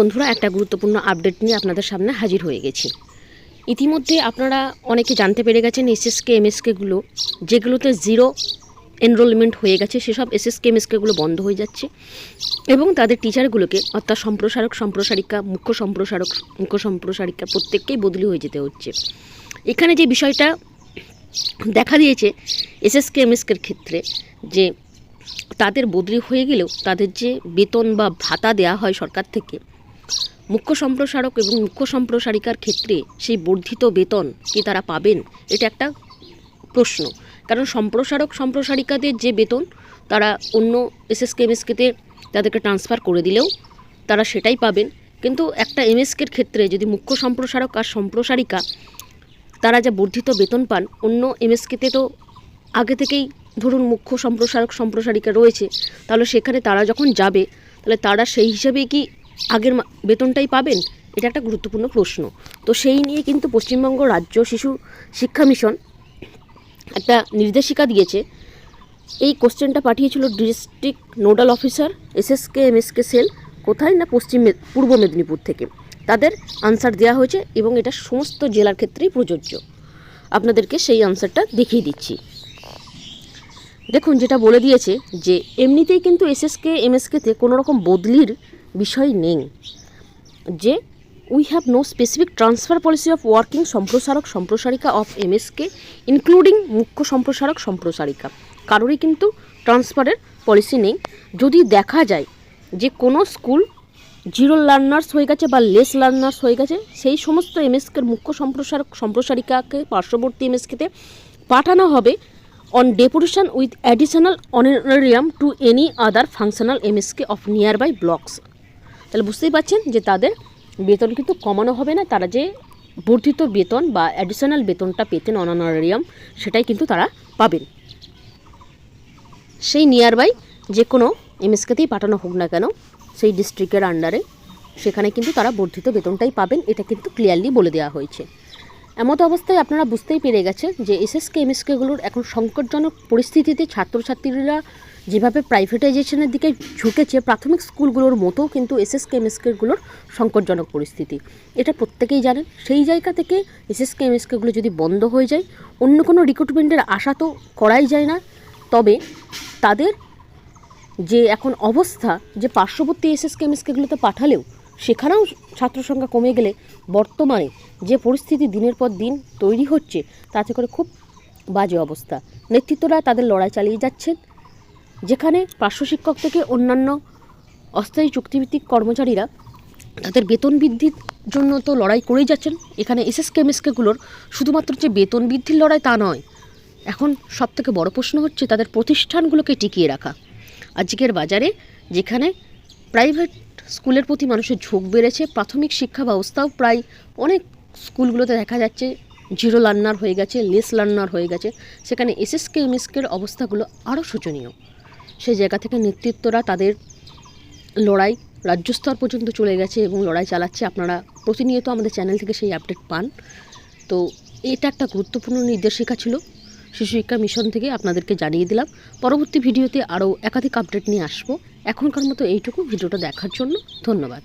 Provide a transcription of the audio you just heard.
বন্ধুরা, একটা গুরুত্বপূর্ণ আপডেট নিয়ে আপনাদের সামনে হাজির হয়ে গেছি। ইতিমধ্যে আপনারা অনেকে জানতে পেরে গেছেন এসএসকে এমএসকেগুলো যেগুলোতে জিরো এনরোলমেন্ট হয়ে গেছে, সেসব এসএসকে এমএসকেগুলো বন্ধ হয়ে যাচ্ছে এবং তাদের টিচারগুলোকে অর্থাৎ সম্প্রসারক, সম্প্রসারিকা, মুখ্য সম্প্রসারক, মুখ্য সম্প্রসারিকা প্রত্যেককেই বদলি হয়ে যেতে হচ্ছে। এখানে যে বিষয়টা দেখা দিয়েছে এসএসকে, এমএসকের ক্ষেত্রে, যে তাদের বদলি হয়ে গেলেও তাদের যে বেতন বা ভাতা দেওয়া হয় সরকার থেকে মুখ্য সম্প্রসারক এবং মুখ্য সম্প্রসারিকার ক্ষেত্রে সেই বর্ধিত বেতন কি তারা পাবেন? এটা একটা প্রশ্ন। কারণ সম্প্রসারক, সম্প্রসারিকাদের যে বেতন, তারা অন্য এসএসকে এমএসকেতে তাদেরকে ট্রান্সফার করে দিলেও তারা সেটাই পাবেন। কিন্তু একটা এমএসকের ক্ষেত্রে যদি মুখ্য সম্প্রসারক আর সম্প্রসারিকা তারা যা বর্ধিত বেতন পান, অন্য এমএসকেতে তো আগে থেকেই ধরুন মুখ্য সম্প্রসারক, সম্প্রসারিকা রয়েছে, তাহলে সেখানে তারা যখন যাবে, তাহলে তারা সেই হিসাবে কি আগের বেতনটাই পাবেন, এটা একটা গুরুত্বপূর্ণ প্রশ্ন। তো সেই নিয়ে কিন্তু পশ্চিমবঙ্গ রাজ্য শিশু শিক্ষা মিশন একটা নির্দেশিকা দিয়েছে। এই কোশ্চেনটা পাঠিয়েছিল district nodal officer, SSK, MSK cell, কোথায় না পশ্চিম পূর্ব মেদিনীপুর থেকে? তাদের আনসার দেওয়া হয়েছে এবং এটা সমস্ত জেলার ক্ষেত্রেই প্রযোজ্য। আপনাদেরকে সেই আনসারটা দেখিয়ে দিচ্ছি। দেখুন, যেটা বলে দিয়েছে যে, এমনিতেই কিন্তু এসএসকে এমএসকেতে কোনো রকম বদলির বিষয় নেই, যে we have no specific transfer policy of working সম্প্রসারক সম্প্রসারিকা অফ এমএসকে ইনক্লুডিং মুখ্য সম্প্রসারক সম্প্রসারিকা। কারোরই কিন্তু ট্রান্সফারের পলিসি নেই। যদি দেখা যায় যে কোনো স্কুল জিরো লার্নার্স হয়ে গেছে বা লেস লার্নার্স হয়ে গেছে, সেই সমস্ত এমএসকের মুখ্য সম্প্রসারক সম্প্রসারিকাকে পার্শ্ববর্তী এমএসকেতে পাঠানো হবে on deputation with additional honorarium to any other functional MSK of nearby blocks তাহলে বুঝতেই পারছেন যে তাদের বেতন কিন্তু কমানো হবে না। তারা যে বর্ধিত বেতন বা অ্যাডিশনাল বেতনটা পেতেন অনানারিয়াম সেটাই কিন্তু তারা পাবেন। সেই নিয়ার বাই যে কোনো এমএসকেতেই পাঠানো হোক না কেন, সেই ডিস্ট্রিক্টের আন্ডারে সেখানে কিন্তু তারা বর্ধিত বেতনটাই পাবেন, এটা কিন্তু ক্লিয়ারলি বলে দেওয়া হয়েছে। এমতো অবস্থায় আপনারা বুঝতেই পেরে গেছেন যে এসএসকে এমএসকেগুলোর এখন সংকটজনক পরিস্থিতিতে ছাত্রছাত্রীরা যেভাবে প্রাইভেটাইজেশনের দিকে ঝুঁকেছে, প্রাথমিক স্কুলগুলোর মতো কিন্তু এসএসকে এমএসকেগুলোর সংকটজনক পরিস্থিতি। এটা প্রত্যেকেই জানেন। সেই জায়গা থেকে এসএসকে এমএসকেগুলো যদি বন্ধ হয়ে যায়, অন্য কোনো রিক্রুটমেন্টের আশা তো করাই যায় না। তবে তাদের যে এখন অবস্থা, যে পার্শ্ববর্তী এসএস কেমিস্ট্রিগুলোতে পাঠালেও, সেখানেও ছাত্র সংখ্যা কমে গেলে বর্তমানে যে পরিস্থিতি দিনের পর দিন তৈরি হচ্ছে, তাতে করে খুব বাজে অবস্থা। নেতৃত্বরা তাদের লড়াই চালিয়ে যাচ্ছেন। যেখানে পার্শ্ব শিক্ষক থেকে অন্যান্য অস্থায়ী চুক্তিভিত্তিক কর্মচারীরা তাদের বেতন বৃদ্ধির জন্য তো লড়াই করেই যাচ্ছেন। এখানে এসএস কেমিস্ট্রিগুলোর শুধুমাত্র যে বেতন বৃদ্ধির লড়াই তা নয়, এখন সবথেকে বড় প্রশ্ন হচ্ছে তাদের প্রতিষ্ঠানগুলোকে টিকিয়ে রাখা। আজকের বাজারে যেখানে প্রাইভেট স্কুলের প্রতি মানুষের ঝোঁক বেড়েছে, প্রাথমিক শিক্ষা ব্যবস্থাও প্রায় অনেক স্কুলগুলোতে দেখা যাচ্ছে জিরো লার্নার হয়ে গেছে, লেস লার্নার হয়ে গেছে। সেখানে এসএসকে এমএসকের অবস্থাগুলো আরও শোচনীয়। সেই জায়গা থেকে নেতৃত্বরা তাদের লড়াই রাজ্যস্তর পর্যন্ত চলে গেছে এবং লড়াই চালাচ্ছে। আপনারা প্রতিনিয়ত আমাদের চ্যানেল থেকে সেই আপডেট পান। তো এটা একটা গুরুত্বপূর্ণ নির্দেশিকা ছিল। শিশু শিক্ষা মিশন থেকে আপনাদেরকে জানিয়ে দিলাম। পরবর্তী ভিডিওতে আরও একাধিক আপডেট নিয়ে আসব। এখনকার মতো এইটুকু। ভিডিওটা দেখার জন্য ধন্যবাদ।